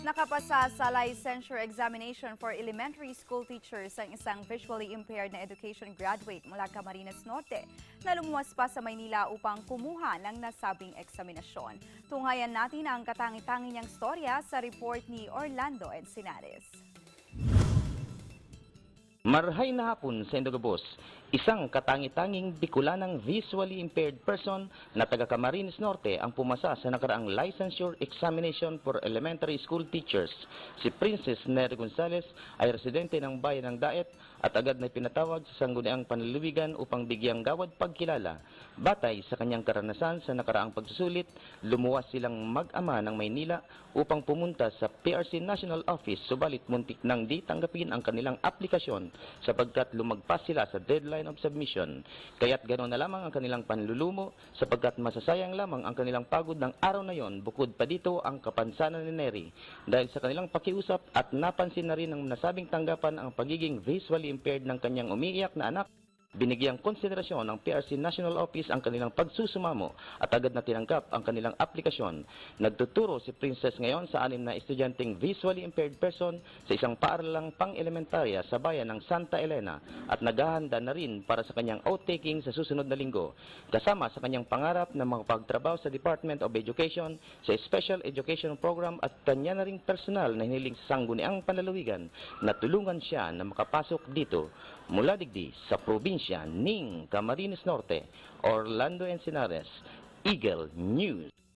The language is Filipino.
Nakapasa sa licensure examination for elementary school teachers ang isang visually impaired na education graduate mula Camarines Norte na lumuwas pa sa Maynila upang kumuha ng nasabing eksaminasyon. Tunghayan natin ang katangi-tangi niyang storya sa report ni Orlando Encinares. Marhay na hapon sa Indogabos, isang katangi-tanging Bicolanang visually impaired person na taga Camarines Norte ang pumasa sa nakaraang licensure examination for elementary school teachers. Si Princess Nery Gonzales ay residente ng bayan ng Daet at agad na pinatawag sa sangguniang panliliwigan upang bigyang gawad pagkilala. Batay sa kanyang karanasan sa nakaraang pagsusulit, lumuwas silang mag-ama ng Maynila upang pumunta sa PRC National Office subalit muntik nang di tanggapin ang kanilang aplikasyon sapagkat lumagpas sila sa deadline of submission. Kaya't ganoon na lamang ang kanilang panlulumo sapagkat masasayang lamang ang kanilang pagod ng araw na yon bukod pa dito ang kapansanan ni Neri dahil sa kanilang pakiusap at napansin na rin ng nasabing tanggapan ang pagiging visually impaired ng kanyang umiiyak na anak Binigyang konsiderasyon ng PRC National Office ang kanilang pagsusumamo at agad na tinanggap ang kanilang aplikasyon. Nagtuturo si Princess ngayon sa anim na estudyanteng visually impaired person sa isang paaralang pang-elementarya sa bayan ng Santa Elena at naghahanda na rin para sa kanyang outtaking sa susunod na linggo. Kasama sa kanyang pangarap na makapagtrabaho sa Department of Education sa Special Education Program at kanya na ring personal na hiniling sa sangguniang panlalawigan na tulungan siya na makapasok dito mula digdi sa probinsya ng Camarines Norte, Orlando Encinares, Eagle News.